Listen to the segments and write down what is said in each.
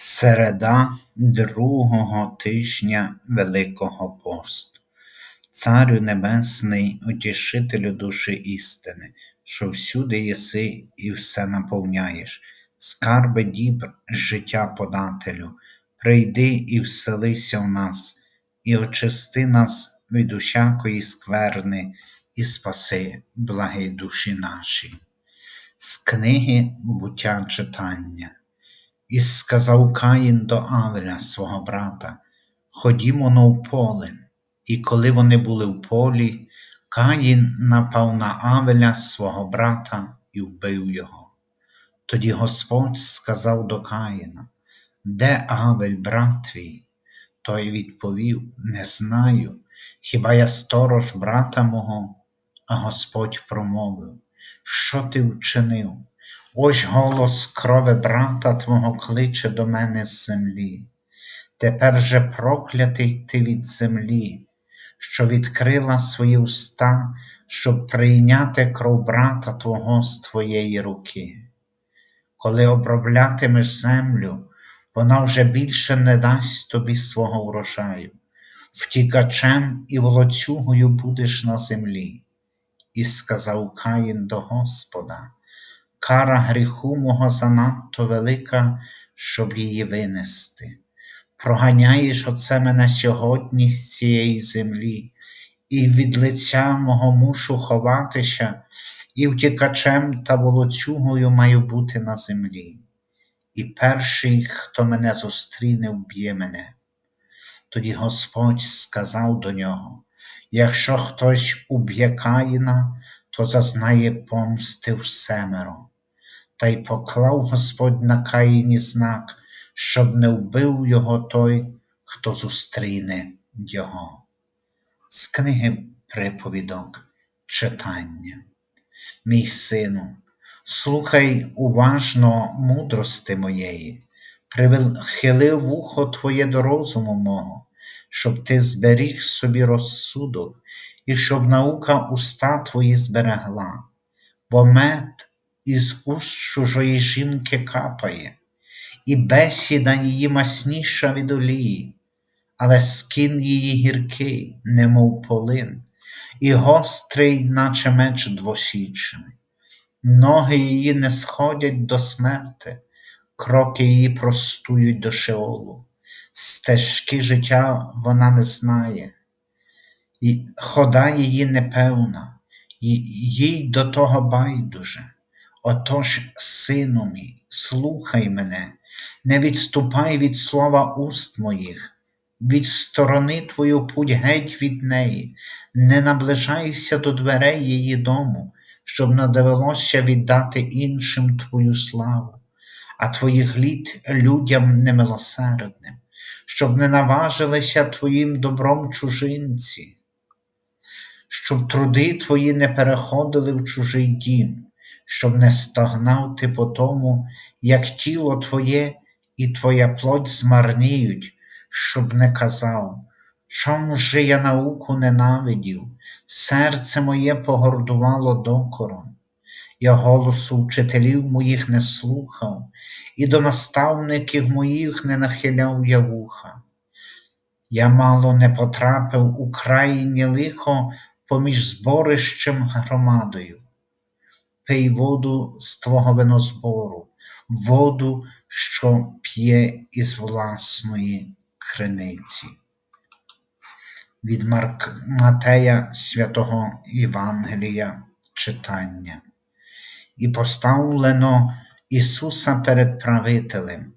Середа другого тижня Великого посту. Царю Небесний, утішителю душі істини, що всюди єси і все наповняєш, скарби дібр, життя подателю, прийди і вселися в нас, і очисти нас від усякої скверни, і спаси, благі душі наші. З книги буття читання. І сказав Каїн до Авеля свого брата, Ходімо но в поле. І коли вони були в полі, Каїн напав на Авеля свого брата і вбив його. Тоді Господь сказав до Каїна, Де Авель, брат твій? Той відповів, Не знаю, хіба я сторож брата мого? А Господь промовив, Що ти вчинив? Ось голос крови брата твого кличе до мене з землі. Тепер же проклятий ти від землі, що відкрила свої уста, щоб прийняти кров брата твого з твоєї руки. Коли оброблятимеш землю, вона вже більше не дасть тобі свого врожаю, втікачем і волоцюгою будеш на землі. І сказав Каїн до Господа кара гріху мого занадто велика, щоб її винести. Проганяєш оце мене сьогодні з цієї землі, і від лиця мого мушу ховатися, і втікачем та волоцюгою маю бути на землі. І перший, хто мене зустріне, вб'є мене. Тоді Господь сказав до нього: якщо хтось уб'є Каїна, то зазнає помсти в семеро та й поклав Господь на Каїні знак, щоб не вбив його той, хто зустріне його. З книги приповідок читання. Мій сину, слухай уважно мудрости моєї, прихили вухо твоє до розуму мого, щоб ти зберіг собі розсудок і щоб наука уста твої зберегла, бо мед із уст чужої жінки капає, і бесіда її масніша від олії, але скін її гіркий, немов полин, і гострий, наче меч двосічний. Ноги її не сходять до смерти, кроки її простують до шеолу, стежки життя вона не знає, і хода її непевна, їй до того байдуже. Отож, сину мій, слухай мене, не відступай від слова уст моїх, від сторони твою путь геть від неї, не наближайся до дверей її дому, щоб не довелося віддати іншим твою славу, а твоїх літ людям немилосердним, щоб не наважилися твоїм добром чужинці, щоб труди твої не переходили в чужий дім щоб не стогнав ти по тому, як тіло твоє і твоя плоть змарніють, щоб не казав, чому же я науку ненавидів, серце моє погордувало докором, я голосу вчителів моїх не слухав, і до наставників моїх не нахиляв я вуха. Я мало не потрапив у крайнє лихо поміж зборищем громадою пий воду з твого винозбору, воду, що п'є із власної криниці. Від Марк... Матея святого Євангелія читання. І поставлено Ісуса перед правителем,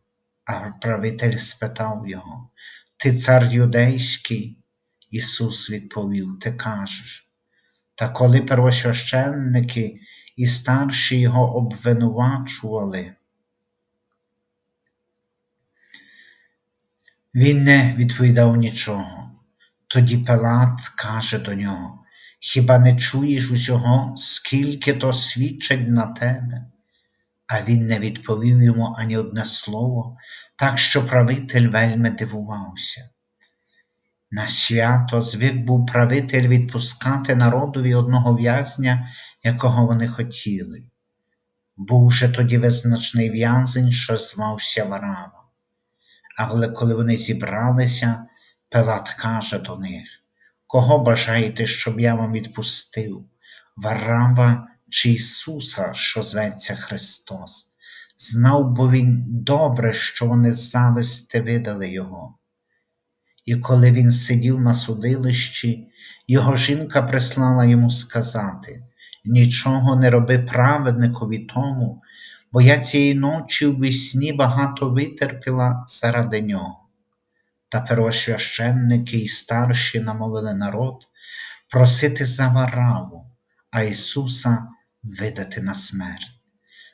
а правитель спитав Його, Ти цар юдейський? Ісус відповів, Ти кажеш. Та коли первосвященники і старші його обвинувачували. Він не відповідав нічого. Тоді Пилат каже до нього Хіба не чуєш усього, скільки то свідчать на тебе? А він не відповів йому ані одне слово, так що правитель вельми дивувався. На свято звик був правитель відпускати народові одного в'язня, якого вони хотіли. Був же тоді визначний в'язень, що звався Варава. Але коли вони зібралися, Пилат каже до них: Кого бажаєте, щоб я вам відпустив? Варава чи Ісуса, що зветься Христос? Знав бо він добре, що вони зависти видали Його. І коли він сидів на судилищі, його жінка прислала йому сказати: Нічого не роби праведникові тому, бо я цієї ночі в вісні багато витерпіла заради нього. Та первосвященники і старші намовили народ просити за вараву, а Ісуса видати на смерть.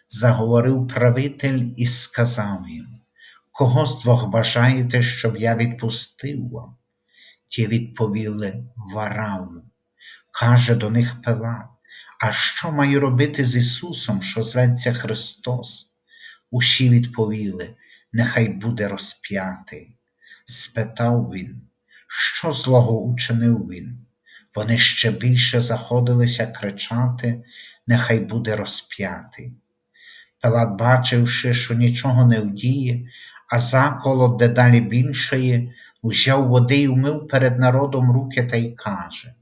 Заговорив правитель і сказав їм, Кого з двох бажаєте, щоб я відпустив вам? Ті відповіли Вараву. Каже до них Пилат, а що маю робити з Ісусом, що зветься Христос? Усі відповіли, нехай буде розп'ятий. Спитав він, що злого учинив він? Вони ще більше заходилися кричати, нехай буде розп'ятий. Пилат, бачивши, що нічого не вдіє, а заколот дедалі більшає, узяв води й умив перед народом руки та й каже: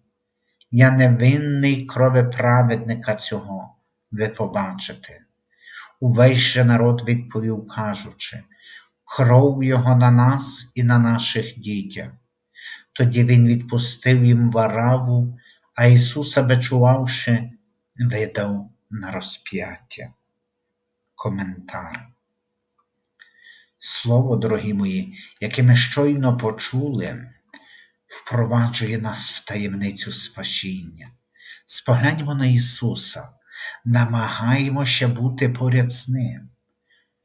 Я не винний крови праведника цього, ви побачите. Увесь же народ відповів, кажучи, кров його на нас і на наших дітях. Тоді він відпустив їм вараву, а Ісуса, бичувавши, видав на розп'яття. Коментар. Слово, дорогі мої, яке ми щойно почули, впроваджує нас в таємницю спасіння. Спогляньмо на Ісуса, намагаємося бути поряд з Ним.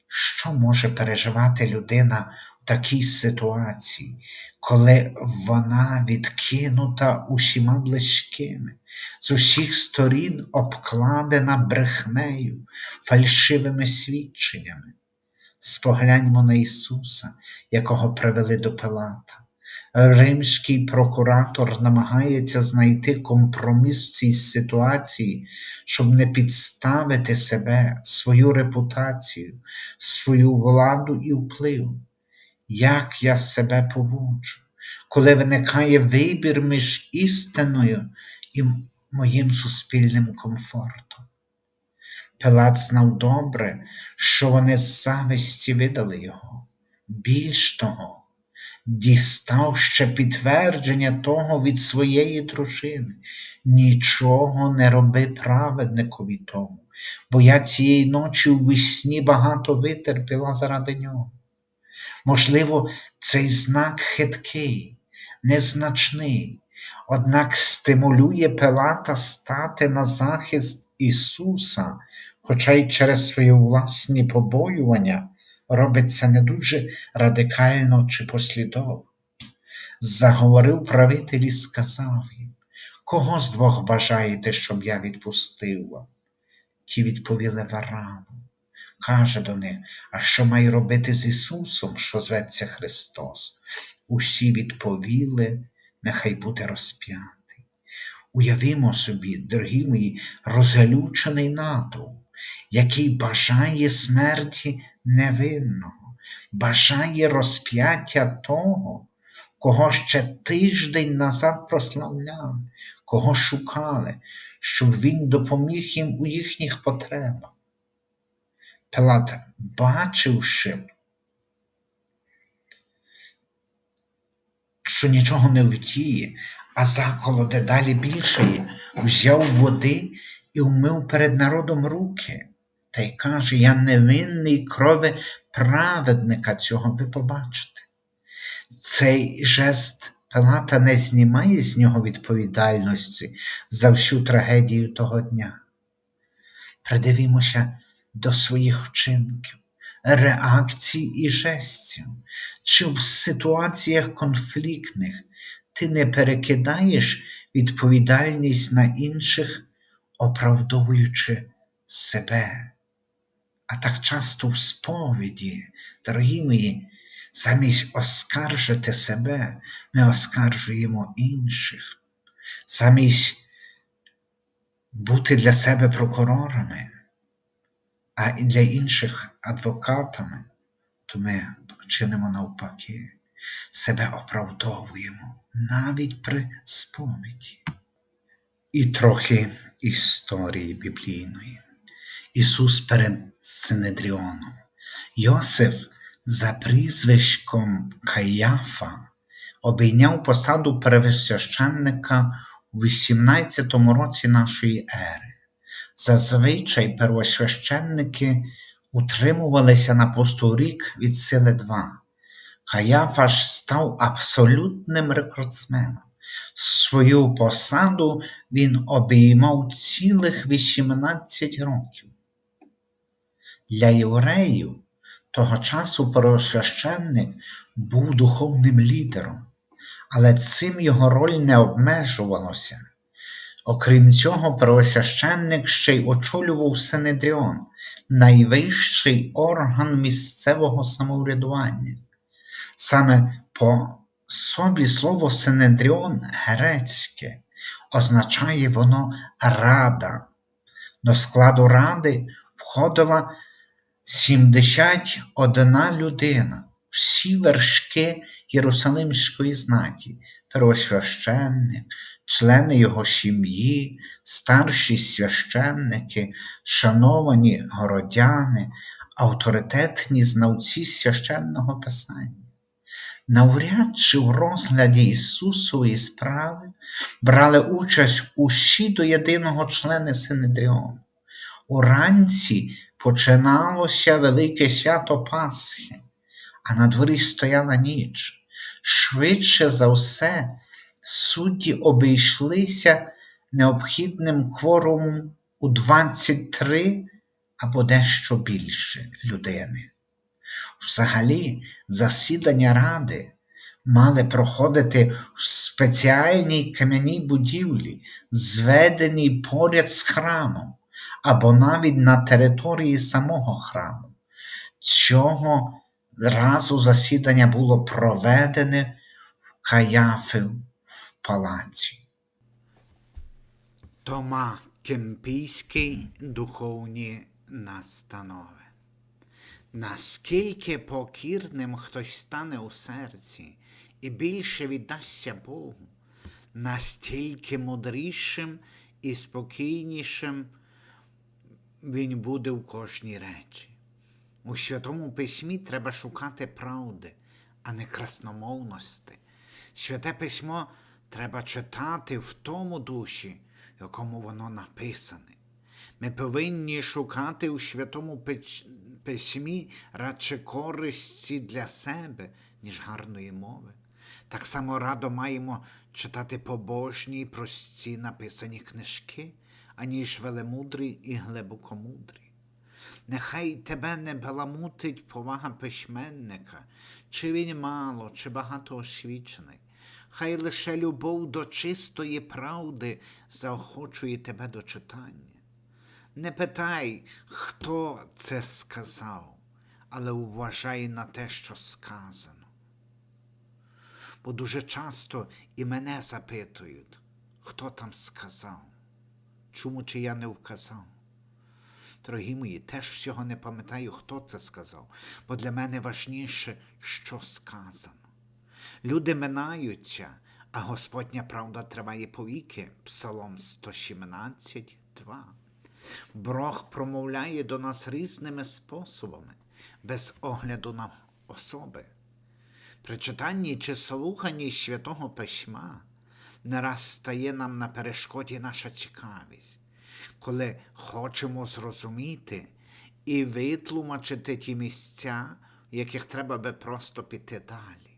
Що може переживати людина в такій ситуації, коли вона відкинута усіма близькими, з усіх сторін обкладена брехнею, фальшивими свідченнями? Спогляньмо на Ісуса, якого привели до Пилата. Римський прокуратор намагається знайти компроміс в цій ситуації, щоб не підставити себе, свою репутацію, свою владу і вплив. Як я себе поводжу, коли виникає вибір між істиною і моїм суспільним комфортом? Пилат знав добре, що вони з зависті видали його. Більш того, дістав ще підтвердження того від своєї дружини. Нічого не роби праведникові тому, бо я цієї ночі у вісні багато витерпіла заради нього. Можливо, цей знак хиткий, незначний, однак стимулює Пилата стати на захист Ісуса, хоча й через свої власні побоювання робить це не дуже радикально чи послідовно. Заговорив правитель і сказав їм, кого з двох бажаєте, щоб я відпустив вам? Ті відповіли Вараву. Каже до них, а що маю робити з Ісусом, що зветься Христос? Усі відповіли, нехай буде розп'ятий. Уявімо собі, дорогі мої, розгалючений натовп, який бажає смерті невинного, бажає розп'яття того, кого ще тиждень назад прославляли, кого шукали, щоб він допоміг їм у їхніх потребах. Пилат, бачивши, що нічого не втіє, а заколо дедалі більшає, взяв води і вмив перед народом руки, та й каже: Я невинний крови праведника цього ви побачите. Цей жест Пилата не знімає з нього відповідальності за всю трагедію того дня. Придивімося до своїх вчинків, реакцій і жестів, чи в ситуаціях конфліктних ти не перекидаєш відповідальність на інших, оправдовуючи себе. А так часто в сповіді, дорогі мої, замість оскаржити себе, ми оскаржуємо інших, замість бути для себе прокурорами, а для інших адвокатами, то ми чинимо навпаки, себе оправдовуємо навіть при сповіді. І трохи історії біблійної. Ісус перед Синедріоном. Йосиф за прізвиськом Каяфа обійняв посаду первосвященника у 18 році нашої ери. Зазвичай первосвященники утримувалися на посту рік від сили два. Каяфа ж став абсолютним рекордсменом. Свою посаду він обіймав цілих 18 років. Для євреїв того часу первосвященник був духовним лідером, але цим його роль не обмежувалася. Окрім цього, первосвященник ще й очолював Синедріон, найвищий орган місцевого самоврядування. Саме по собі слово Синедріон грецьке означає воно рада. До складу ради входила 71 людина, всі вершки Єрусалимської знаті, первосвященник, члени його сім'ї, старші священники, шановані городяни, авторитетні знавці священного писання. Навряд чи в розгляді Ісусової справи брали участь усі до єдиного члени Синедріону. Уранці починалося велике свято Пасхи, а на дворі стояла ніч. Швидше за все, судді обійшлися необхідним кворумом у 23 або дещо більше людини. Взагалі, засідання ради мали проходити в спеціальній кам'яній будівлі, зведеній поряд з храмом, або навіть на території самого храму. Цього разу засідання було проведене в Каяфи в палаці. Тома Кемпійський духовні настанови. Наскільки покірним хтось стане у серці і більше віддасться Богу, настільки мудрішим і спокійнішим він буде в кожній речі. У Святому Письмі треба шукати правди, а не красномовності. Святе письмо треба читати в тому душі, якому воно написане. Ми повинні шукати у Святому Письмі радше користі для себе, ніж гарної мови. Так само радо маємо читати побожні й прості написані книжки, аніж велемудрі і глибокомудрі. Нехай тебе не баламутить повага письменника, чи він мало, чи багато освічений. Хай лише любов до чистої правди заохочує тебе до читання. Не питай, хто це сказав, але уважай на те, що сказано. Бо дуже часто і мене запитують, хто там сказав, чому чи я не вказав. Дорогі мої, теж всього не пам'ятаю, хто це сказав, бо для мене важніше, що сказано. Люди минаються, а Господня правда триває повіки. Псалом 117, 2. Бог промовляє до нас різними способами, без огляду на особи. При читанні чи слуханні святого письма не раз стає нам на перешкоді наша цікавість, коли хочемо зрозуміти і витлумачити ті місця, в яких треба би просто піти далі.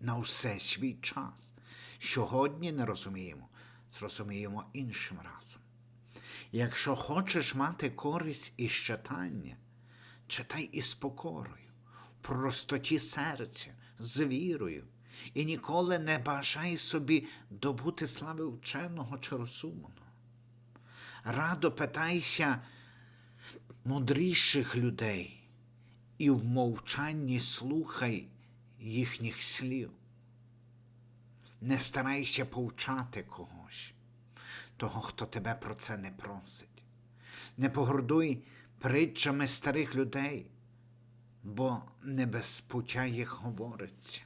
На все свій час. Сьогодні не розуміємо, зрозуміємо іншим разом. Якщо хочеш мати користь із читання, читай із покорою, простоті серця, з вірою, і ніколи не бажай собі добути слави вченого чи розумного. Радо питайся мудріших людей і в мовчанні слухай їхніх слів. Не старайся повчати когось того, хто тебе про це не просить. Не погордуй притчами старих людей, бо не без пуття їх говориться.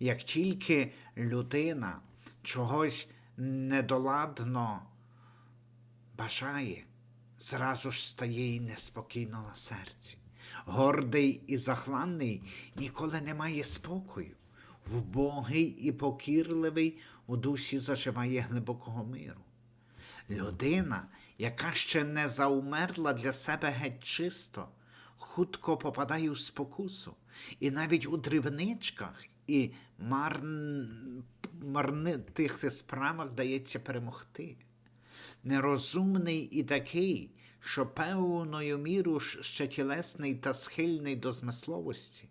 Як тільки людина чогось недоладно бажає, зразу ж стає їй неспокійно на серці. Гордий і захланний ніколи не має спокою. Вбогий і покірливий у душі заживає глибокого миру. Людина, яка ще не заумерла для себе геть чисто, хутко попадає у спокусу, і навіть у дрібничках і марн... марнитих справах дається перемогти. Нерозумний і такий, що певною міру ще тілесний та схильний до змисловості,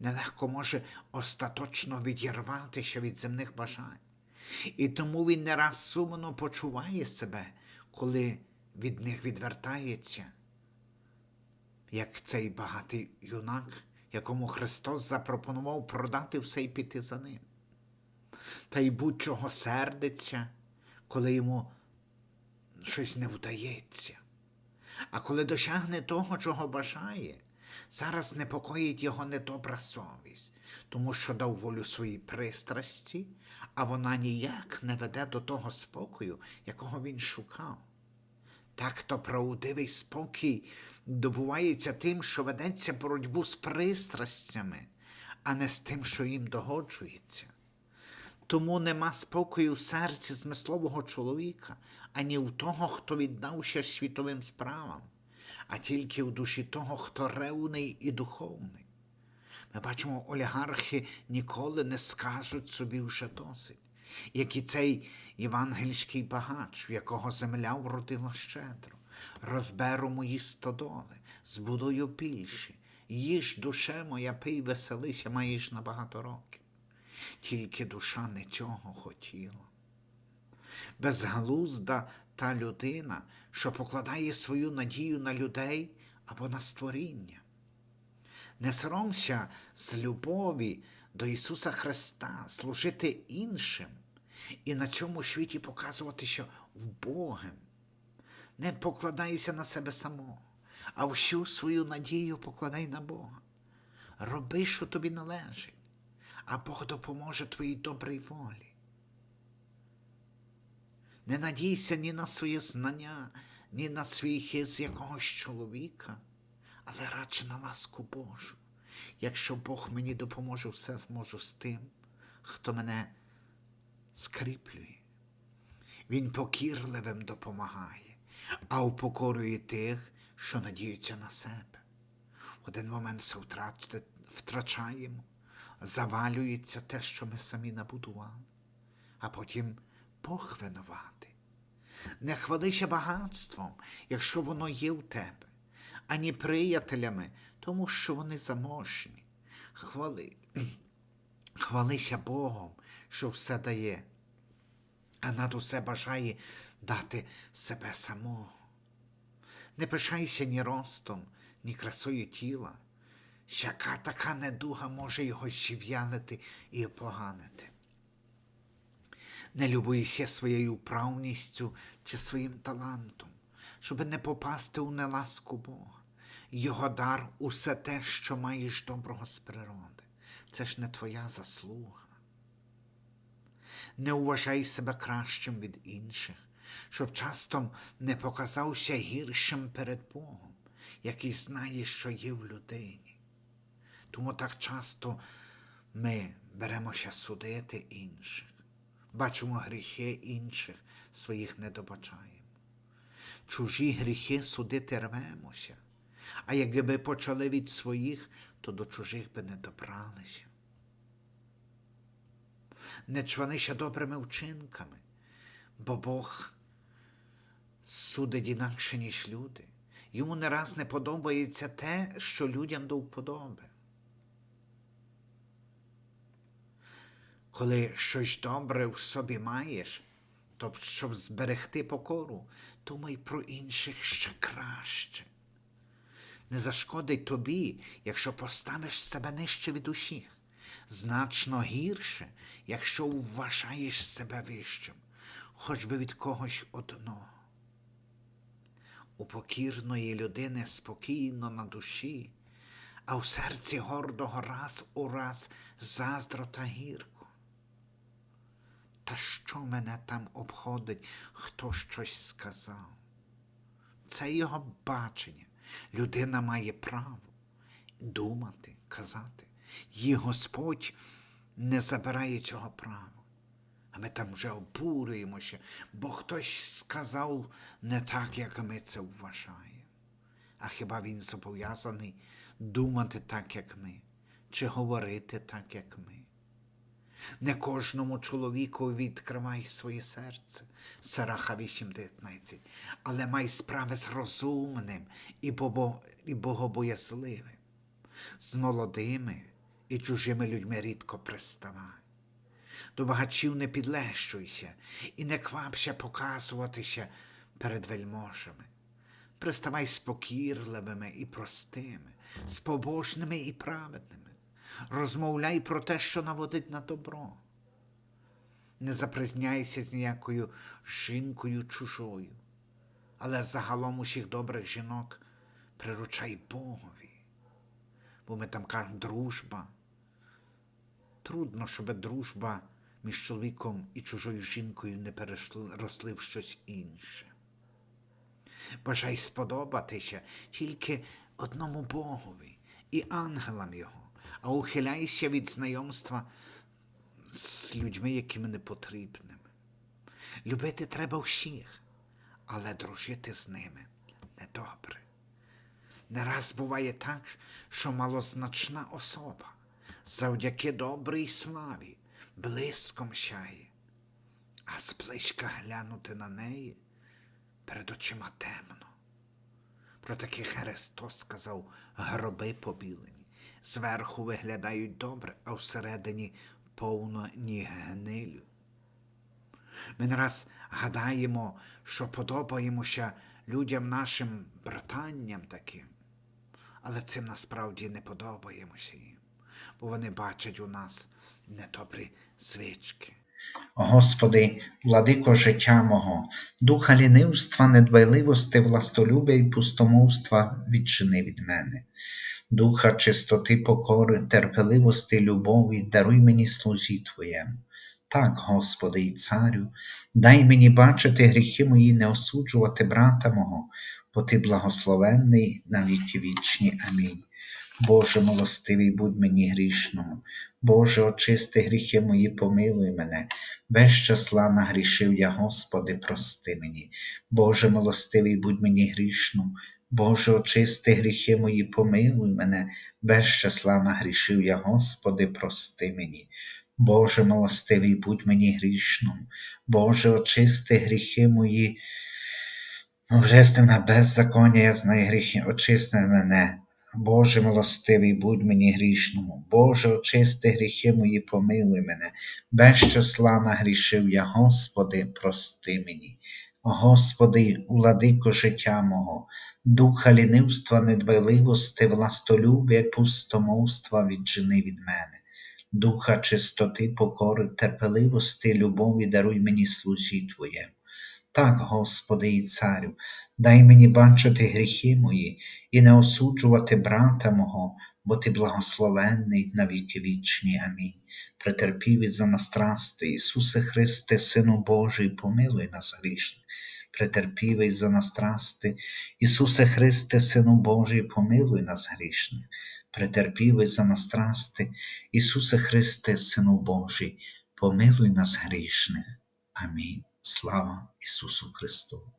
нелегко може остаточно відірватися від земних бажань. І тому він не раз сумно почуває себе, коли від них відвертається, як цей багатий юнак, якому Христос запропонував продати все й піти за ним. Та й будь-чого сердиться, коли йому щось не вдається. А коли досягне того, чого бажає, зараз непокоїть його недобра совість, тому що дав волю своїй пристрасті, а вона ніяк не веде до того спокою, якого він шукав. Так то правдивий спокій добувається тим, що ведеться боротьбу з пристрастями, а не з тим, що їм догоджується. Тому нема спокою в серці змислового чоловіка, ані у того, хто віддався світовим справам, а тільки у душі того, хто ревний і духовний. Ми бачимо, олігархи ніколи не скажуть собі вже досить, як і цей євангельський багач, в якого земля вродила щедро. Розберу мої стодоли, збудую більше, їж душе моя, пий, веселися, маєш на багато років. Тільки душа не цього хотіла. Безглузда та людина, що покладає свою надію на людей або на створіння. Не соромся з любові до Ісуса Христа служити іншим і на цьому світі показувати, що вбогим. Не покладайся на себе самого, а всю свою надію покладай на Бога. Роби, що тобі належить, а Бог допоможе твоїй добрій волі. Не надійся ні на своє знання, ні на свій хиз якогось чоловіка, але радше на ласку Божу. Якщо Бог мені допоможе, все зможу з тим, хто мене скріплює. Він покірливим допомагає, а упокорює тих, що надіються на себе. В один момент все втрачаємо, завалюється те, що ми самі набудували, а потім Бог винуватий. Не хвалися багатством, якщо воно є в тебе, ані приятелями, тому що вони заможні. Хвали... Хвалися Богом, що все дає, а над усе бажає дати себе самого. Не пишайся ні ростом, ні красою тіла. Щака така недуга може його щів'янити і опоганити. Не любуйся своєю вправністю чи своїм талантом, щоб не попасти у неласку Бога. Його дар усе те, що маєш доброго з природи. Це ж не твоя заслуга. Не вважай себе кращим від інших, щоб часто не показався гіршим перед Богом, який знає, що є в людині. Тому так часто ми беремося судити інших, бачимо гріхи інших, своїх не добачаємо. Чужі гріхи судити рвемося, а якби почали від своїх, то до чужих би не добралися. Не чванися добрими вчинками, бо Бог судить інакше, ніж люди. Йому не раз не подобається те, що людям до вподоби. Коли щось добре в собі маєш, то щоб зберегти покору, думай про інших ще краще. Не зашкодить тобі, якщо поставиш себе нижче від усіх, значно гірше, якщо вважаєш себе вищим, хоч би від когось одного. У покірної людини спокійно на душі, а в серці гордого раз у раз заздро та гірко. Та що мене там обходить, хто щось сказав? Це його бачення. Людина має право думати, казати. Її Господь не забирає цього права. А ми там вже обурюємося, бо хтось сказав не так, як ми це вважаємо. А хіба він зобов'язаний думати так, як ми, чи говорити так, як ми? Не кожному чоловіку відкривай своє серце, Сараха 8.19, але май справи з розумним і, богобоязливим, з молодими і чужими людьми рідко приставай. До багачів не підлещуйся і не квапся показуватися перед вельможами. Приставай з покірливими і простими, з побожними і праведними. Розмовляй про те, що наводить на добро. Не запризняйся з ніякою жінкою чужою, але загалом усіх добрих жінок приручай Богові. Бо ми там кажемо дружба. Трудно, щоб дружба між чоловіком і чужою жінкою не переросли в щось інше. Бажай сподобатися тільки одному Богові і ангелам Його, а ухиляйся від знайомства з людьми, якими не потрібними. Любити треба всіх, але дружити з ними недобре. Не раз буває так, що малозначна особа завдяки добрій славі блиском сяє, а зблизька глянути на неї перед очима темно. Про таких Христос сказав гроби побілені, зверху виглядають добре, а всередині повно ні гнилю. Ми не раз гадаємо, що подобаємося людям нашим братанням таким, але цим насправді не подобаємося їм, бо вони бачать у нас недобрі звички. Господи, владико життя мого, духа лінивства, недбайливости, властолюбя і пустомовства відчини від мене. Духа чистоти, покори, терпеливості, любові, даруй мені служі Твоєму. Так, Господи і Царю, дай мені бачити гріхи мої, не осуджувати брата мого, бо Ти благословенний на віки вічні. Амінь. Боже милостивий, будь мені грішному. Боже, очисти гріхи мої, помилуй мене. Без числа нагрішив я, Господи, прости мені. Боже милостивий, будь мені грішному. Боже, очисти гріхи мої, помилуй мене. Без числа нагрішив я, Господи, прости мені. Боже милостивий, будь мені грішному. Боже, очисти гріхи мої. Вже на беззаконня, я знаю гріхи, очисти мене. Боже милостивий, будь мені грішному. Боже, очисти гріхи мої, помилуй мене. Без числа нагрішив я, Господи, прости мені. Господи, владико життя мого, духа лінивства, недбайливости, властолюбя, пустомовства віджени від мене. Духа чистоти, покори, терпеливости, любові даруй мені служі Твоєму. Так, Господи і Царю, дай мені бачити гріхи мої і не осуджувати брата мого, бо Ти благословенний на віки вічні. Амінь. Претерпів із за нас страсти, Ісусе Христе, Сину Божий, помилуй нас грішних. Претерпів із за нас страсти, Ісусе Христе, Сину Божий, помилуй нас грішних. Претерпів із за нас страсти, Ісусе Христе, Сину Божий, помилуй нас грішних. Амінь. Слава Ісусу Христу!